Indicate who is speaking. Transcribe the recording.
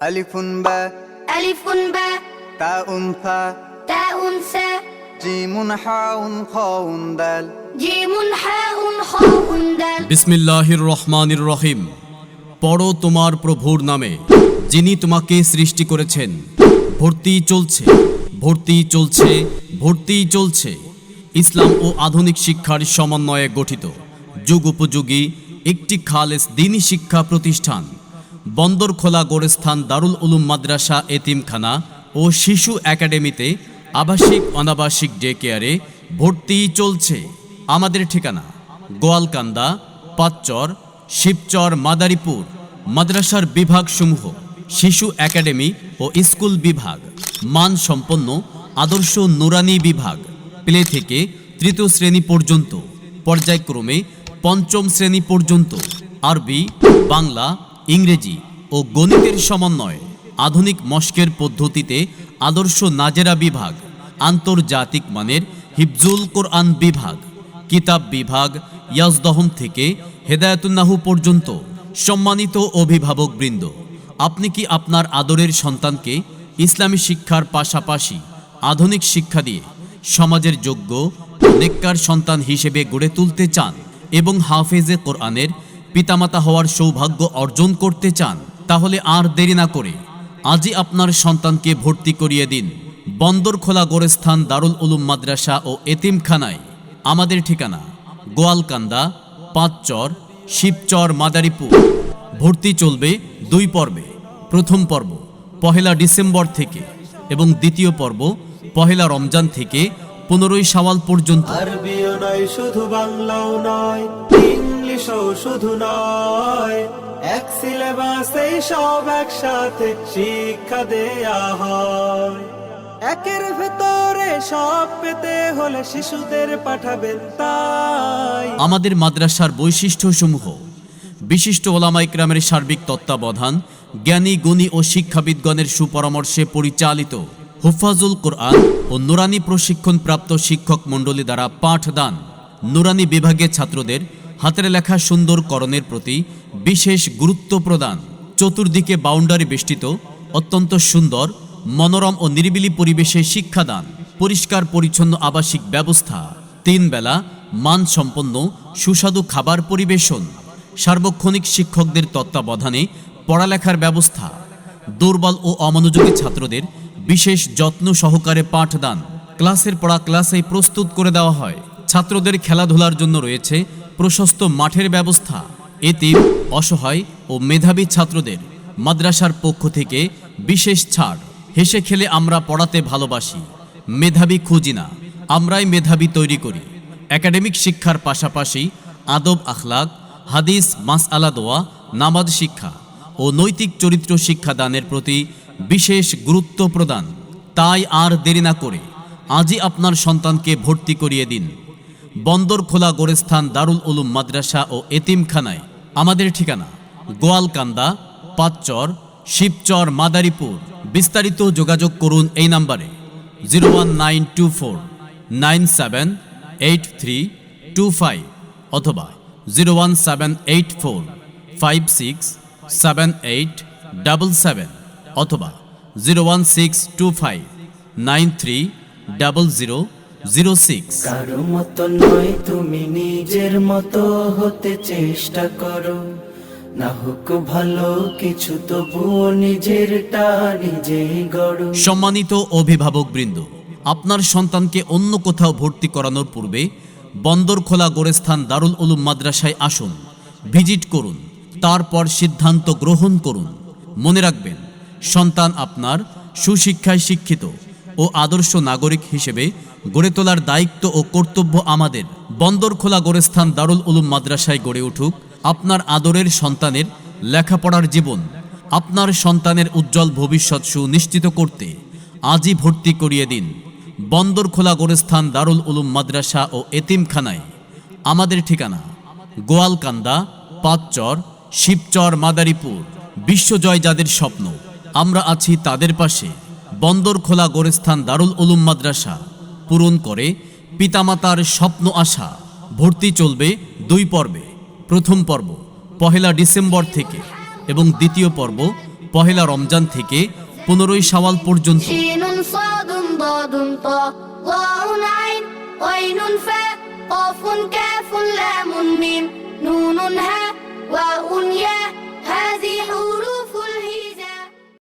Speaker 1: ألف باء
Speaker 2: ألف باء
Speaker 1: تاء ثاء
Speaker 2: تاء ثاء
Speaker 1: جيم حاء خاء دال
Speaker 2: جيم حاء خاء دال
Speaker 3: বিসমিল্লাহির রহমানির রহিম পড়ো তোমার প্রভুর নামে যিনি তোমাকে সৃষ্টি করেছেন ভর্তি চলছে ভর্তি চলছে ভর্তি চলছে ইসলাম ও আধুনিক শিক্ষার সমন্বয়ে গঠিত যুগ উপযোগী একটি খালেস দিনী শিক্ষা প্রতিষ্ঠান বন্দরখোলা গোরস্থান দারুল উলুম মাদ্রাসা এতিমখানা ও শিশু একাডেমিতে আবাসিক অনাবাসিক ডে কেয়ারে ভর্তি চলছে। আমাদের ঠিকানা, গোয়ালকান্দা, পাঁচচর, শিবচর, মাদারীপুর, মাদ্রাসার বিভাগসমূহ, শিশু একাডেমি ও স্কুল বিভাগ, মানসম্পন্ন, আদর্শ নুরানি বিভাগ, প্লে থেকে তৃতীয় শ্রেণি পর্যন্ত, পর্যায়ক্রমে পঞ্চম শ্রেণি পর্যন্ত, আরবি, বাংলা ইংরেজি ও গণিতের সমন্বয় আধুনিক মস্কের পদ্ধতিতে আদর্শ নাজেরা বিভাগ, আন্তর্জাতিক মানের হিফজুল কোরআন বিভাগ, কিতাব বিভাগ, ইয়াজদহম থেকে হেদায়তুন্নাহু পর্যন্ত সম্মানিত অভিভাবকবৃন্দ আপনি কি আপনার আদরের সন্তানকে ইসলামী শিক্ষার পাশাপাশি আধুনিক শিক্ষা দিয়ে সমাজের যোগ্য নেককার সন্তান হিসেবে গড়ে তুলতে চান এবং হাফেজে কোরআনের পিতামাতা হওয়ার সৌভাগ্য অর্জন করতে চান, তাহলে আর দেরি না করে আজই আপনার সন্তানকে ভর্তি করিয়ে দিন। বন্দরখোলা গোরস্থান দারুল উলুম মাদ্রাসা ও এতিমখানায়। আমাদের ঠিকানা গোয়ালকান্দা, পাঁচচর, শিবচর, মাদারীপুর। ভর্তি চলবে দুই পর্বে। প্রথম পর্ব পহেলা ডিসেম্বর থেকে এবং দ্বিতীয় পর্ব পহেলা রমজান থেকে পনেরোই সাওয়াল পর্যন্ত।
Speaker 4: আরবিও নয় শুধু বাংলাও নয় ইংলিশও শুধু নয়। এক সিলেবাসে সব একসাথে শিক্ষা দেয়া হয়। একের ভেতরে সব পেতে হলে শিশুদের পাঠাবেন তাই।
Speaker 3: আমাদের মাদ্রাসার বৈশিষ্ট্যসমূহ। বিশিষ্ট ওলামা ইকরামের সার্বিক তত্ত্বাবধান জ্ঞানী গুণী ও শিক্ষাবিদগণের সুপরামর্শে পরিচালিত। হুফাজুল কোরআন ও নুরানি প্রশিক্ষণপ্রাপ্ত শিক্ষক মণ্ডলী দ্বারা পাঠদান। নুরানি বিভাগে ছাত্রদের হাতের লেখা সুন্দরকরণের প্রতি বিশেষ গুরুত্ব প্রদান। চতুর্দিকে বাউন্ডারি বেষ্টিত, অত্যন্ত সুন্দর, মনোরম ও নিরিবিলি পরিবেশে শিক্ষাদান, পরিষ্কার পরিচ্ছন্ন আবাসিক ব্যবস্থা। তিন বেলা মানসম্পন্ন, সুস্বাদু খাবার পরিবেশন। সার্বক্ষণিক শিক্ষকদের তত্ত্বাবধানে পড়ালেখার ব্যবস্থা। দুর্বল ও অমনোযোগী ছাত্রদের বিশেষ যত্ন সহকারে পাঠদান। ক্লাসের পড়া ক্লাসেই প্রস্তুত করে দেওয়া হয়। ছাত্রদের খেলাধুলার জন্য রয়েছে প্রশস্ত মাঠের ব্যবস্থা। এতে অসহায় ও মেধাবী ছাত্রদের মাদ্রাসার পক্ষ থেকে বিশেষ ছাড়। হেসে খেলে আমরা পড়াতে ভালোবাসি। মেধাবী খুঁজি না, আমরাই মেধাবী তৈরি করি। একাডেমিক শিক্ষার পাশাপাশি আদব আখলাক, হাদিস মাস আলা দোয়া, নামাজ শিক্ষা ও নৈতিক চরিত্র শিক্ষাদানের প্রতি বিশেষ গুরুত্ব প্রদান। তাই আর দেরি না করে আজই আপনার সন্তানকে ভর্তি করিয়ে দিন। বন্দর খোলা গোরস্থান দারুল উলুম মাদ্রাসা ও এতিমখানায়। আমাদের ঠিকানা গোয়ালকান্দা, পাঁচচর, শিবচর, মাদারীপুর। বিস্তারিত যোগাযোগ করুন এই নাম্বারে zero one nine two four, nine seven, eight three two five অথবা zero one seven eight four, five six, seven eight double seven. অথবা zero one six two five nine three double zero zero six.
Speaker 4: কারও মতো নয় তুমি নিজের মতো হতে চেষ্টা করো। না হোক ভালো কিছু তবুও নিজেরটা নিজেই গড়ো।
Speaker 3: সম্মানিত অভিভাবকবৃন্দ আপনার সন্তানকে অন্য কোথাও ভর্তি করানোর পূর্বে বন্দরখোলা গোরস্থান দারুল উলুম মাদ্রাসায় আসুন ভিজিট করুন তারপর সিদ্ধান্ত গ্রহণ করুন। মনে রাখবেন সন্তান আপনার সুশিক্ষায় শিক্ষিত ও আদর্শ নাগরিক হিসেবে গড়ে তোলার দায়িত্ব ও কর্তব্য আমাদের। বন্দরখোলা গোরস্থান দারুল উলুম মাদ্রাসায় গড়ে উঠুক আপনার আদরের সন্তানের লেখাপড়ার জীবন। আপনার সন্তানের উজ্জ্বল ভবিষ্যৎ সুনিশ্চিত করতে আজই ভর্তি করিয়ে দিন। বন্দর খোলা গোরস্থান দারুল উলুম মাদ্রাসা ও এতিমখানায়। আমাদের ঠিকানা গোয়ালকান্দা, পাঁচচর, শিবচর, মাদারীপুর। বিশ্বজয় যাদের স্বপ্ন আমরা আছি তাদের পাশে। বন্দর খোলা গোরস্থান দারুল উলুম মাদ্রাসা। পূরণ করে পিতামাতার স্বপ্ন আশা। ভর্তি চলবে দুই পর্বে। প্রথম পর্ব পহেলা ডিসেম্বর থেকে এবং দ্বিতীয় পর্ব
Speaker 2: পহেলা রমজান থেকে পনেরোই সাওয়াল পর্যন্ত।
Speaker 5: নুন